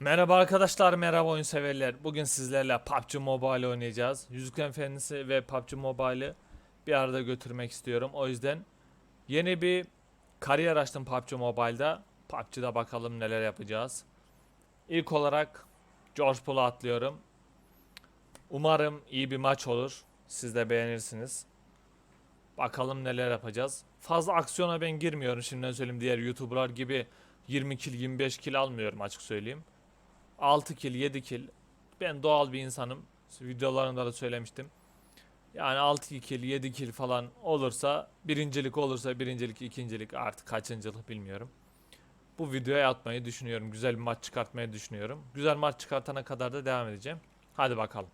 Merhaba arkadaşlar, merhaba oyun severler. Bugün sizlerle PUBG Mobile oynayacağız. Yüzüklerin Efendisi ve PUBG Mobile'ı bir arada götürmek istiyorum. O yüzden yeni bir kariyer açtım PUBG Mobile'da. PUBG'da bakalım neler yapacağız. İlk olarak George Pool'a atlıyorum. Umarım iyi bir maç olur. Siz de beğenirsiniz. Bakalım neler yapacağız. Fazla aksiyona ben girmiyorum şimdiden söyleyeyim. Diğer YouTuber'lar gibi 20 kill 25 kill almıyorum açık söyleyeyim. 6 kill 7 kill. Ben doğal bir insanım. Videolarımda da söylemiştim. Yani 6 kill 7 kill falan olursa birincilik olursa birincilik ikincilik artık kaçıncılık bilmiyorum. Bu videoya atmayı düşünüyorum. Güzel bir maç çıkartmayı düşünüyorum. Güzel maç çıkartana kadar da devam edeceğim. Hadi bakalım.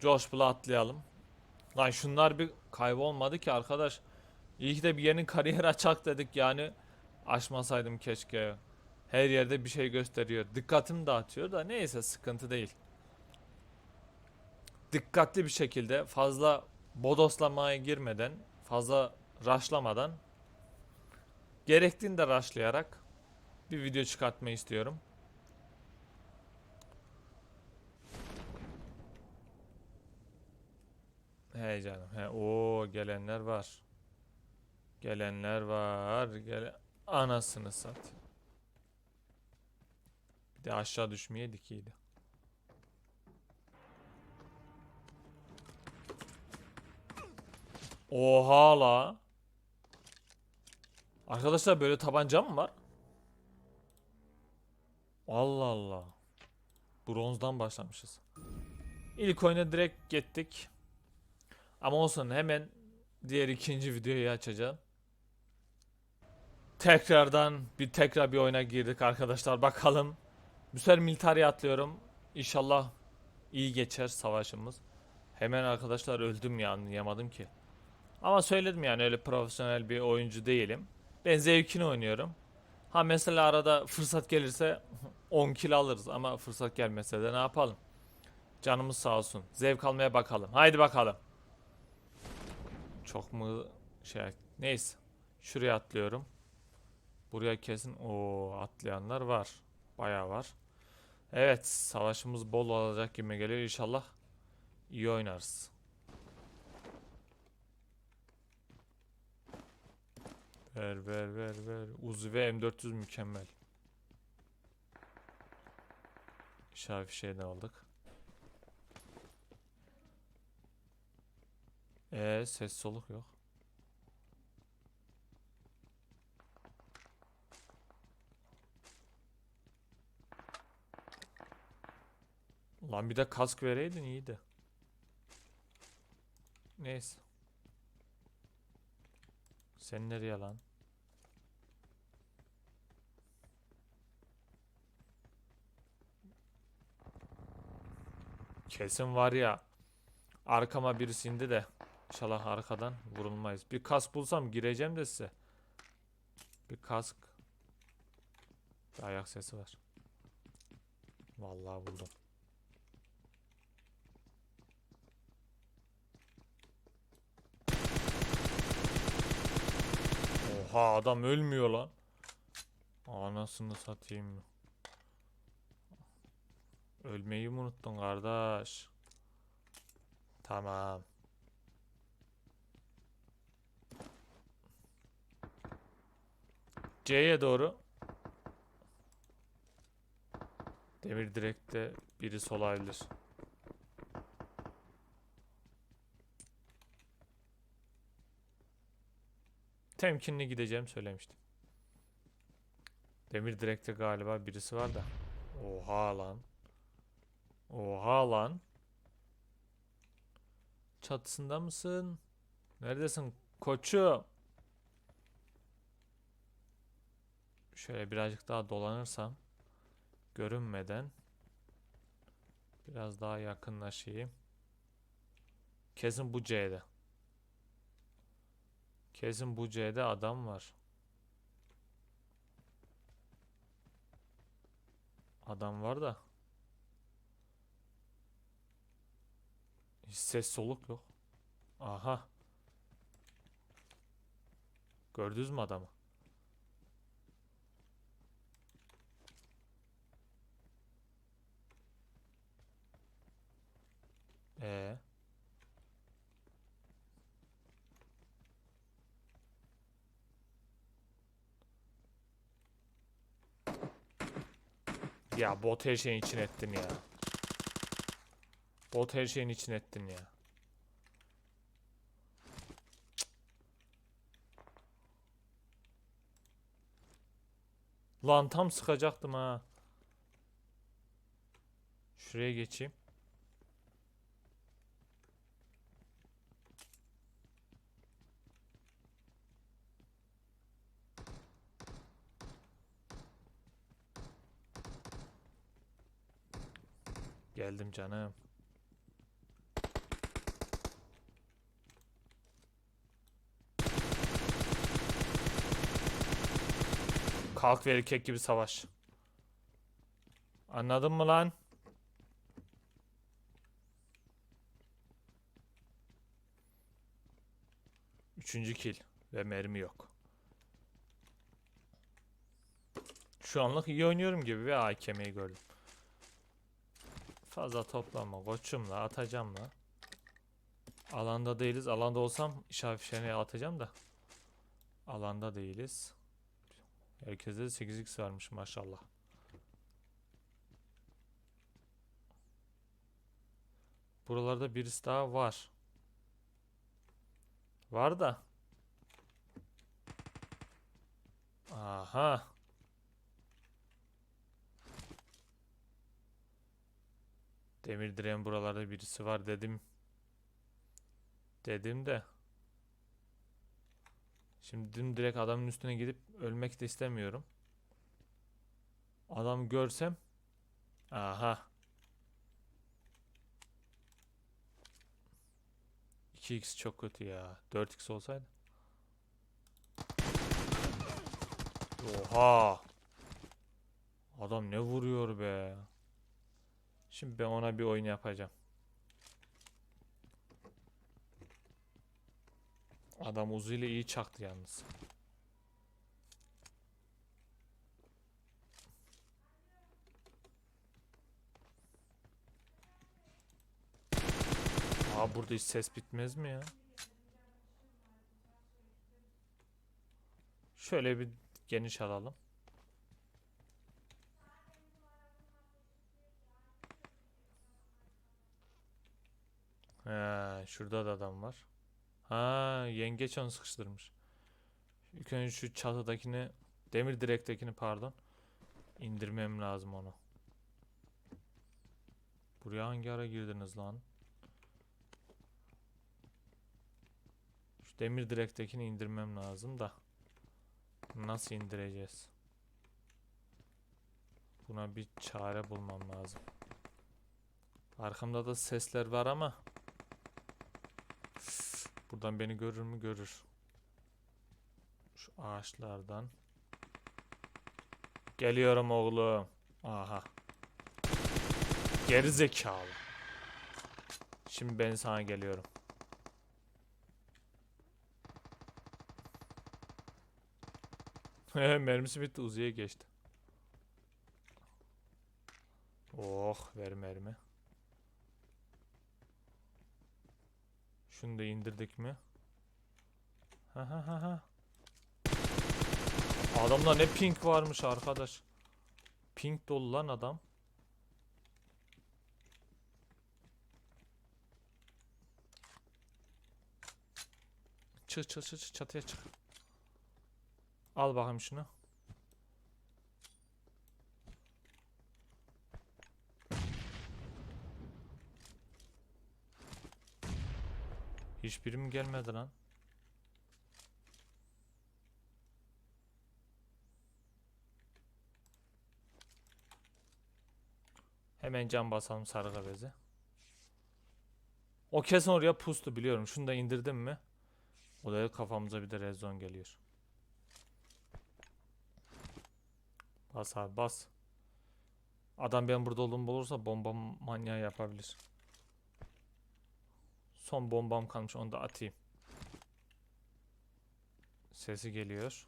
Josh Bull'a atlayalım. Lan şunlar bir kaybolmadı ki arkadaş. İyi ki de bir yeni kariyer açak dedik yani. Açmasaydım keşke. Her yerde bir şey gösteriyor. Dikkatimi dağıtıyor da neyse sıkıntı değil. Dikkatli bir şekilde fazla bodoslamaya girmeden, fazla raşlamadan gerektiğinde raşlayarak bir video çıkartmayı istiyorum. He canım. He o gelenler var. Gelenler var. Gele anasını sat. Bir de aşağı düşmeyeydik iyiydi. Oha la. Arkadaşlar böyle tabanca mı var? Allah Allah. Bronzdan başlamışız. İlk oyuna direkt gittik. Ama olsun hemen diğer ikinci videoyu açacağım. Tekrardan bir tekrar bir oyuna girdik arkadaşlar. Bakalım. Bu sefer militariye atlıyorum. İnşallah iyi geçer savaşımız. Hemen arkadaşlar öldüm ya anlayamadım ki. Ama söyledim yani öyle profesyonel bir oyuncu değilim. Ben zevkini oynuyorum. Ha mesela arada fırsat gelirse 10 kill alırız ama fırsat gelmese de ne yapalım? Canımız sağ olsun. Zevk almaya bakalım. Haydi bakalım. Çok mu şey neyse. Şuraya atlıyorum. Buraya kesin o atlayanlar var. Bayağı var. Evet, savaşımız bol olacak gibi geliyor inşallah. iyi oynarız. Ver ver ver ver. Uzi ve M400 mükemmel. İşaret şeyden aldık. Ee, ses soluk yok. Lan bir de kask vereydin iyiydi. Neyse. Sen nereye lan? Kesin var ya. Arkama birisi indi de. İnşallah arkadan vurulmayız. Bir kask bulsam gireceğim de size. Bir kask. Bir ayak sesi var. Vallahi buldum. Oha adam ölmüyor lan. Anasını satayım. Ölmeyi mi unuttun kardeş? Tamam. C'ye doğru. Demir direkte biri olabilir. Temkinli gideceğim söylemiştim. Demir direkte galiba birisi var da. Oha lan. Oha lan. Çatısında mısın? Neredesin koçum? Şöyle birazcık daha dolanırsam görünmeden biraz daha yakınlaşayım. Kesin bu C'de. Kesin bu C'de adam var. Adam var da. Ses soluk yok. Aha. Gördünüz mü adamı? Ya bot her şeyin için ettin ya. Bot her şeyin için ettin ya. Lan tam sıkacaktım ha. Şuraya geçeyim. Geldim canım. Kalk ve erkek gibi savaş. Anladın mı lan? Üçüncü kill ve mermi yok. Şu anlık iyi oynuyorum gibi ve AKM'yi gördüm. Fazla toplama koçumla atacağım la. Alanda değiliz. Alanda olsam işaret fişeğine atacağım da. Alanda değiliz. Herkeste de 8x varmış maşallah. Buralarda birisi daha var. Var da. Aha. Demir direğin buralarda birisi var dedim. Dedim de. Şimdi dün direkt adamın üstüne gidip ölmek de istemiyorum. Adam görsem. Aha. 2x çok kötü ya. 4x olsaydı. Oha. Adam ne vuruyor be. Şimdi ben ona bir oyun yapacağım. Adam Uzi ile iyi çaktı yalnız. Aa burada hiç ses bitmez mi ya? Şöyle bir geniş alalım. He, şurada da adam var. Ha, yengeç onu sıkıştırmış. İlk önce şu çatıdakini, demir direktekini pardon, indirmem lazım onu. Buraya hangi ara girdiniz lan? Şu demir direktekini indirmem lazım da. Nasıl indireceğiz? Buna bir çare bulmam lazım. Arkamda da sesler var ama Buradan beni görür mü? Görür. Şu ağaçlardan. Geliyorum oğlum. Aha. Geri zekalı. Şimdi ben sana geliyorum. Mermisi bitti Uzi'ye geçti. Oh ver mermi. Şunu da indirdik mi? Ha ha ha ha. Adamda ne pink varmış arkadaş. Pink dolu lan adam. Çık çık çık çatıya çık. Al bakayım şunu. Hiçbiri gelmedi lan? Hemen cam basalım sarı gabezi. O kesin oraya pustu biliyorum. Şunu da indirdim mi? O da kafamıza bir de rezon geliyor. Bas abi bas. Adam ben burada olduğumu bulursa bomba manyağı yapabilir. Son bombam kalmış onu da atayım. Sesi geliyor.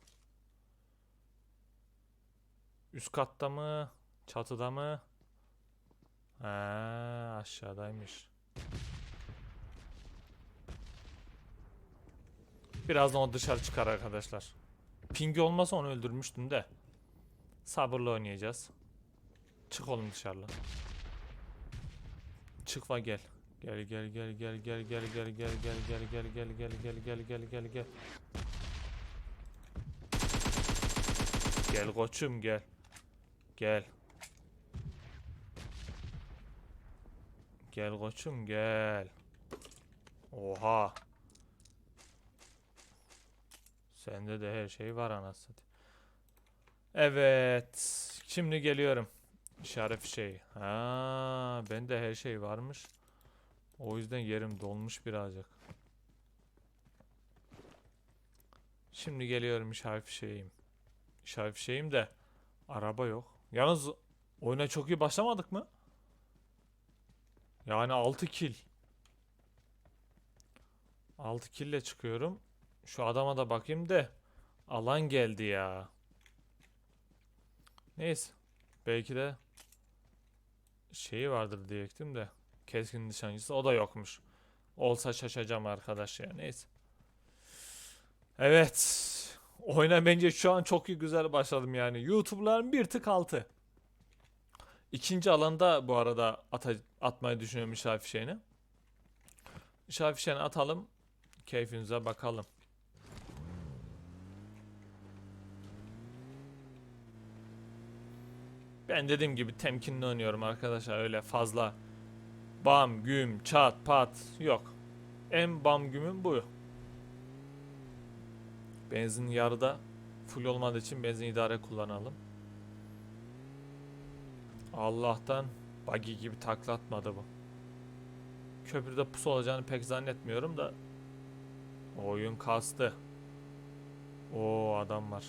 Üst katta mı? Çatıda mı? Ha, aşağıdaymış. Birazdan o dışarı çıkar arkadaşlar. Pingi olmasa onu öldürmüştüm de. Sabırla oynayacağız. Çık oğlum dışarı lan. Çık va gel. Gel gel gel gel gel gel gel gel gel gel gel gel gel gel gel gel gel gel Gel koçum gel. Gel. Gel koçum gel. Oha. Sende de her şey var anasını. Evet. Şimdi geliyorum. İşaret fişeği. Ha, bende her şey varmış. O yüzden yerim dolmuş birazcık. Şimdi geliyorum işaret fişeğim. İşaret fişeğim de araba yok. Yalnız oyuna çok iyi başlamadık mı? Yani 6 kill. 6 kill ile çıkıyorum. Şu adama da bakayım da alan geldi ya. Neyse. Belki de şeyi vardır diyecektim de keskin nişancısı o da yokmuş. Olsa şaşacağım arkadaş ya. Neyse. Evet. Oyuna bence şu an çok iyi güzel başladım yani. YouTube'ların bir tık altı. İkinci alanda bu arada ata- atmayı düşünüyorum işaret fişeğini. İşaret fişeğini atalım. Keyfinize bakalım. Ben dediğim gibi temkinli oynuyorum arkadaşlar. Öyle fazla bam güm çat pat yok. En bam gümüm bu. Benzin yarıda full olmadığı için benzin idare kullanalım. Allah'tan buggy gibi taklatmadı bu. Köprüde pusu olacağını pek zannetmiyorum da oyun kastı. O adam var.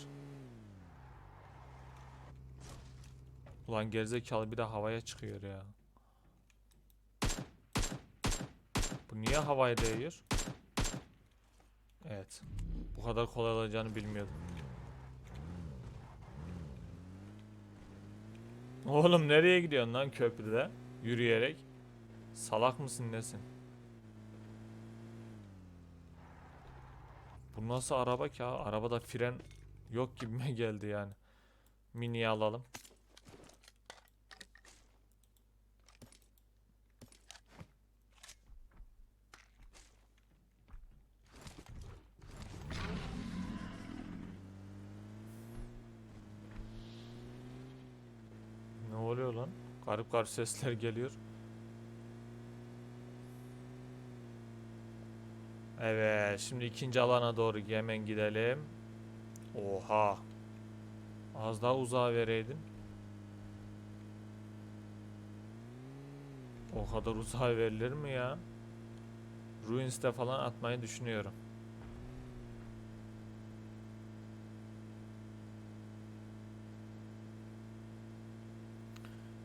Ulan gerizekalı bir de havaya çıkıyor ya. Bu niye havaya değiyor? Evet. Bu kadar kolay olacağını bilmiyordum. Oğlum nereye gidiyorsun lan köprüde? Yürüyerek. Salak mısın nesin? Bu nasıl araba ki abi? Arabada fren yok gibime geldi yani. Mini'yi alalım. Ne oluyor lan? Garip sesler geliyor. Evet, şimdi ikinci alana doğru hemen gidelim. Oha. Az daha uzağa vereydin. O kadar uzağa verilir mi ya? Ruins'te falan atmayı düşünüyorum.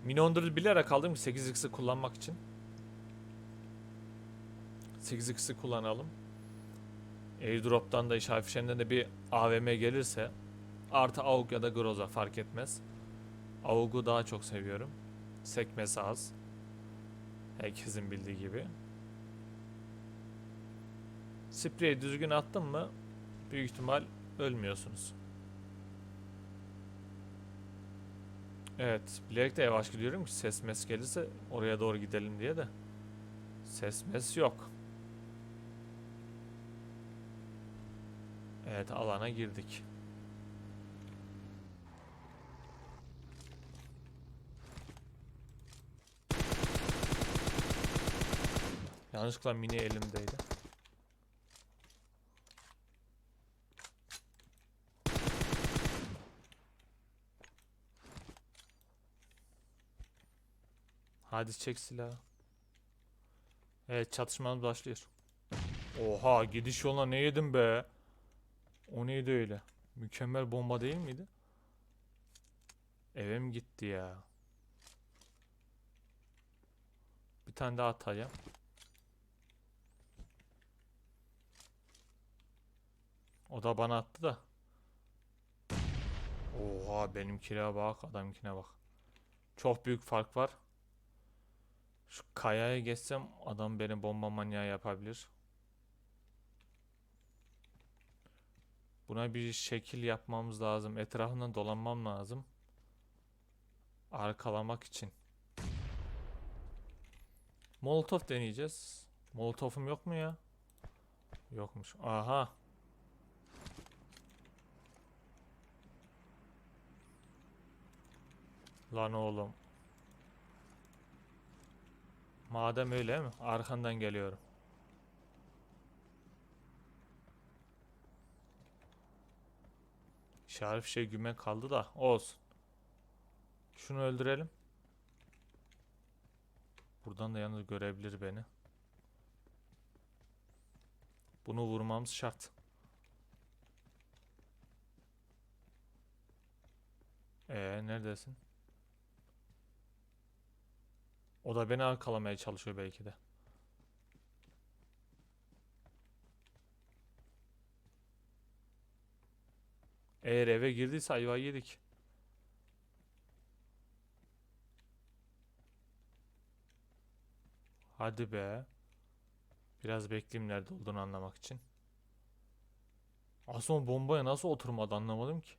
Mini 14'ü bilerek aldım ki 8x'i kullanmak için. 8x'i kullanalım. Airdrop'tan da işaret fişeğinden de bir AVM gelirse artı AUG ya da Groza fark etmez. AUG'u daha çok seviyorum. Sekmesi az. Herkesin bildiği gibi. Spreyi düzgün attın mı büyük ihtimal ölmüyorsunuz. Evet, bilerek de yavaş gidiyorum ki ses mes gelirse oraya doğru gidelim diye de. Ses mes yok. Evet, alana girdik. Yanlışlıkla mini elimdeydi. Hadi çek silahı. Evet çatışmamız başlıyor. Oha gidiş yoluna ne yedim be? O neydi öyle? Mükemmel bomba değil miydi? Eve mi gitti ya? Bir tane daha atayım. O da bana attı da. Oha benimkine bak adamkine bak. Çok büyük fark var. Şu kayaya geçsem adam beni bomba manyağı yapabilir. Buna bir şekil yapmamız lazım. Etrafından dolanmam lazım. Arkalamak için. Molotov deneyeceğiz. Molotov'um yok mu ya? Yokmuş. Aha. Lan oğlum. Madem öyle mi? Arkandan geliyorum. İşaret şey güme kaldı da olsun. Şunu öldürelim. Buradan da yalnız görebilir beni. Bunu vurmamız şart. Ee neredesin? O da beni arkalamaya çalışıyor belki de. Eğer eve girdiyse ayva yedik. Hadi be. Biraz bekleyeyim nerede olduğunu anlamak için. Aslında bombaya nasıl oturmadı anlamadım ki.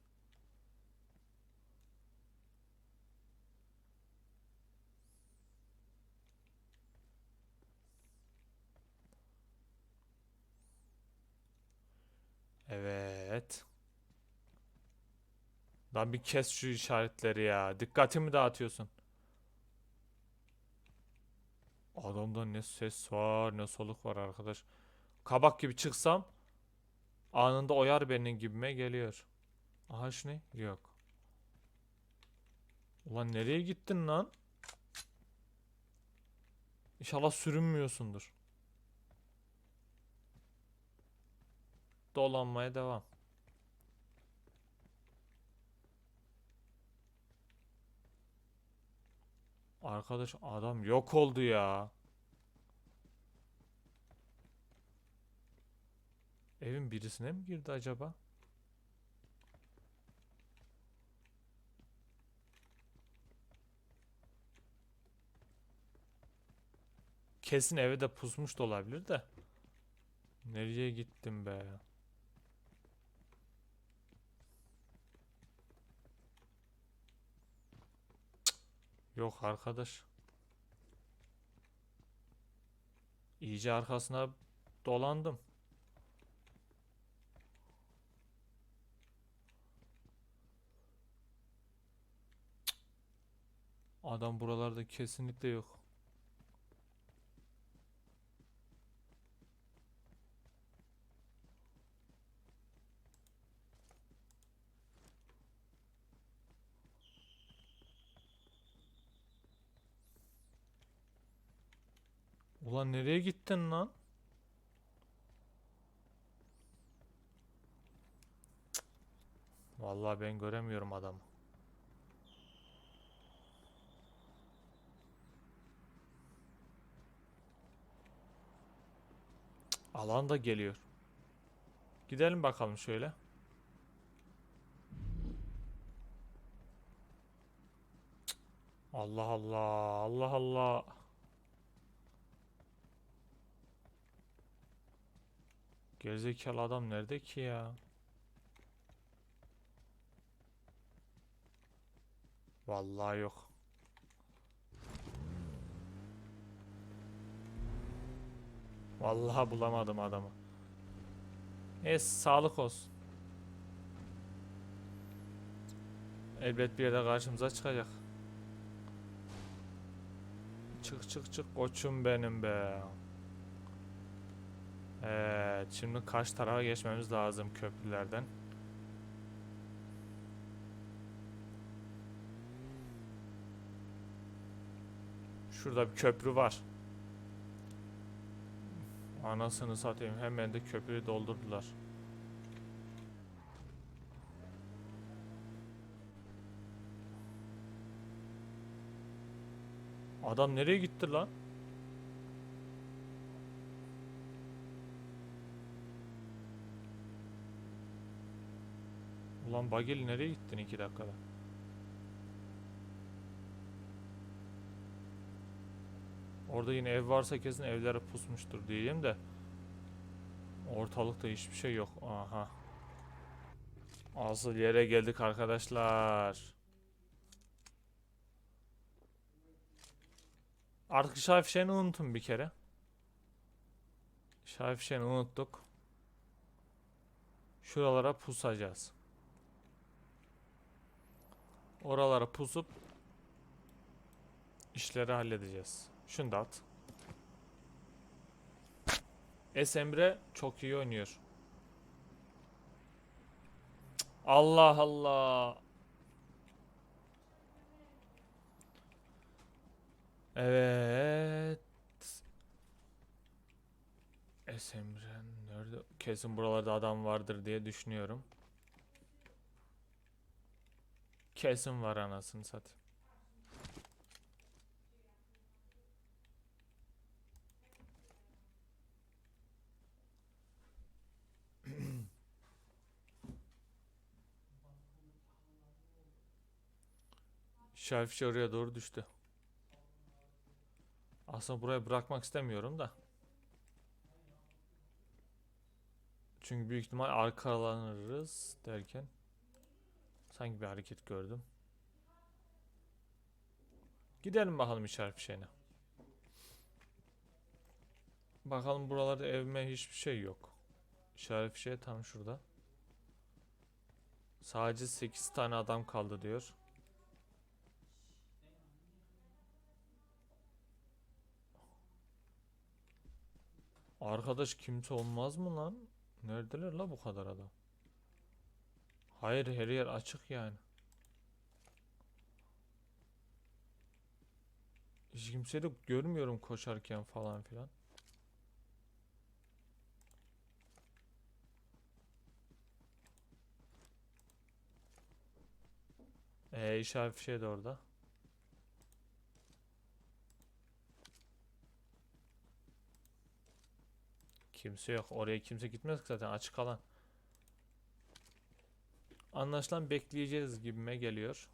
Evet. Lan bir kes şu işaretleri ya. Dikkatimi dağıtıyorsun. Adamda ne ses var ne soluk var arkadaş. Kabak gibi çıksam anında oyar benim gibime geliyor. Aha ne? Yok. Ulan nereye gittin lan? İnşallah sürünmüyorsundur. Dolanmaya devam. Arkadaş adam yok oldu ya. Evin birisine mi girdi acaba? Kesin eve de pusmuş da olabilir de. Nereye gittim be? Yok arkadaş. İyice arkasına dolandım. Adam buralarda kesinlikle yok. Ulan nereye gittin lan? Vallahi ben göremiyorum adamı. Alan da geliyor. Gidelim bakalım şöyle. Allah Allah, Allah Allah. Gerizekalı adam nerede ki ya? Vallahi yok. Vallahi bulamadım adamı. Neyse sağlık olsun. Elbet bir yerde karşımıza çıkacak. Çık çık çık koçum benim be. Evet, şimdi karşı tarafa geçmemiz lazım köprülerden. Şurada bir köprü var. Anasını satayım hemen de köprüyü doldurdular. Adam nereye gitti lan? Ulan Bagel nereye gittin iki dakikada? Orada yine ev varsa kesin evlere pusmuştur diyeyim de. Ortalıkta hiçbir şey yok. Aha. Asıl yere geldik arkadaşlar. Artık işaret fişeğini unutun bir kere. İşaret fişeğini unuttuk. Şuralara pusacağız. Oralara pusup işleri halledeceğiz. Şunu da at. S Emre çok iyi oynuyor. Allah Allah. Evet. S Emre nerede? Kesin buralarda adam vardır diye düşünüyorum. Kesin var anasını satayım. Şerfişe oraya doğru düştü. Aslında buraya bırakmak istemiyorum da. Çünkü büyük ihtimal arkalanırız derken sanki bir hareket gördüm. Gidelim bakalım işaret fişeğine. Bakalım buralarda evime hiçbir şey yok. İşaret fişeği tam şurada. Sadece 8 tane adam kaldı diyor. Arkadaş kimse olmaz mı lan? Neredeler la bu kadar adam? Hayır her yer açık yani. Hiç kimseyi de görmüyorum koşarken falan filan. Ee, işaret fişeği de orada. Kimse yok. Oraya kimse gitmez ki zaten açık alan. Anlaşılan bekleyeceğiz gibime geliyor.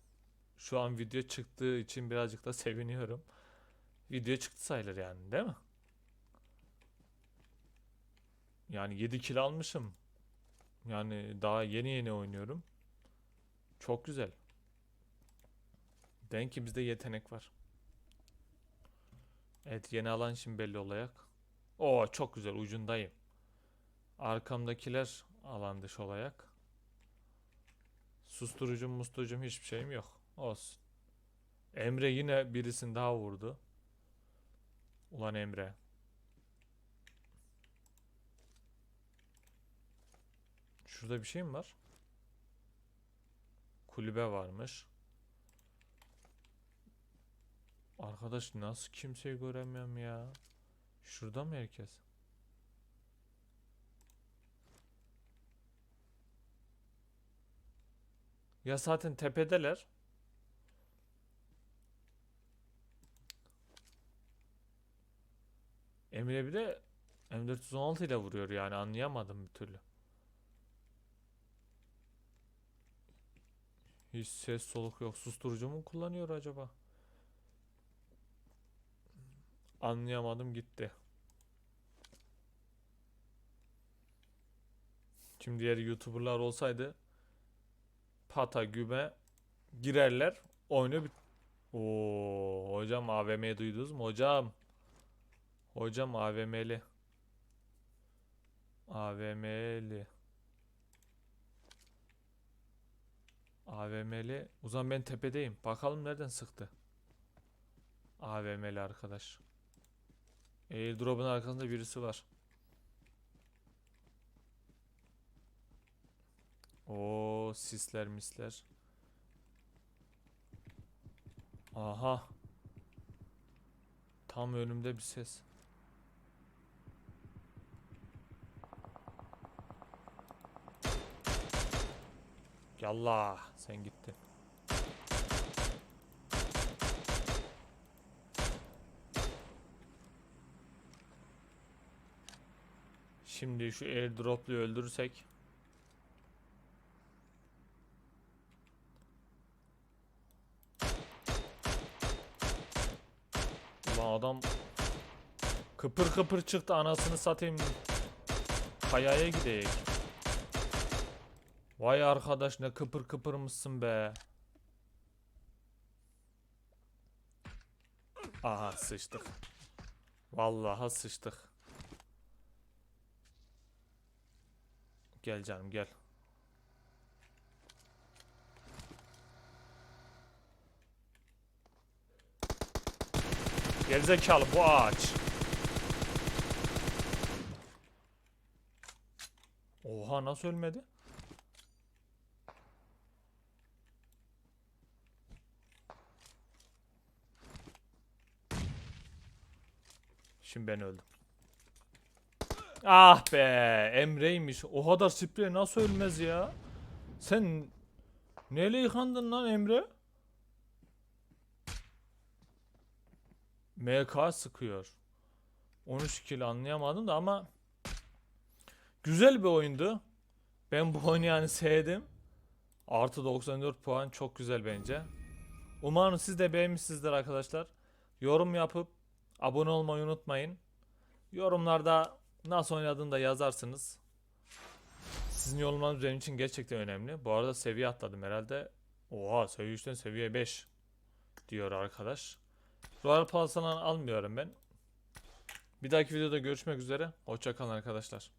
Şu an video çıktığı için birazcık da seviniyorum. Video çıktı sayılır yani değil mi? Yani 7 kill almışım. Yani daha yeni yeni oynuyorum. Çok güzel. Denk ki bizde yetenek var. Evet yeni alan şimdi belli olacak. Oo çok güzel ucundayım. Arkamdakiler alan dışı olayak. Susturucum musturucum hiçbir şeyim yok. Olsun. Emre yine birisini daha vurdu. Ulan Emre. Şurada bir şey mi var? Kulübe varmış. Arkadaş nasıl kimseyi göremiyorum ya? Şurada mı herkes? Ya zaten tepedeler. Emre bir de M416 ile vuruyor yani anlayamadım bir türlü. Hiç ses soluk yok. Susturucu mu kullanıyor acaba? Anlayamadım gitti. Şimdi diğer YouTuber'lar olsaydı pata güme girerler oyunu bit Oo hocam AVM'yi duydunuz mu hocam? Hocam AVM'li. AVM'li. AVM'li. O zaman ben tepedeyim. Bakalım nereden sıktı. AVM'li arkadaş. Airdrop'un arkasında birisi var. O sisler misler. Aha. Tam önümde bir ses. Yallah sen gittin. Şimdi şu airdrop'lu öldürürsek Adam kıpır kıpır çıktı anasını satayım. Kayaya gideyim. Vay arkadaş ne kıpır kıpır mısın be. Aha sıçtık. Vallahi sıçtık. Gel canım gel. Gerizekalı bu ağaç. Oha nasıl ölmedi? Şimdi ben öldüm. Ah be Emre'ymiş. O kadar sprey nasıl ölmez ya? Sen neyle yıkandın lan Emre? MK sıkıyor. 13 kill anlayamadım da ama güzel bir oyundu. Ben bu oyunu yani sevdim. Artı 94 puan çok güzel bence. Umarım siz de beğenmişsinizdir arkadaşlar. Yorum yapıp abone olmayı unutmayın. Yorumlarda nasıl oynadığını da yazarsınız. Sizin yorumlarınız benim için gerçekten önemli. Bu arada seviye atladım herhalde. Oha seviye 3'ten seviye 5 diyor arkadaş. Pass falan almıyorum ben. Bir dahaki videoda görüşmek üzere. Hoşçakalın arkadaşlar.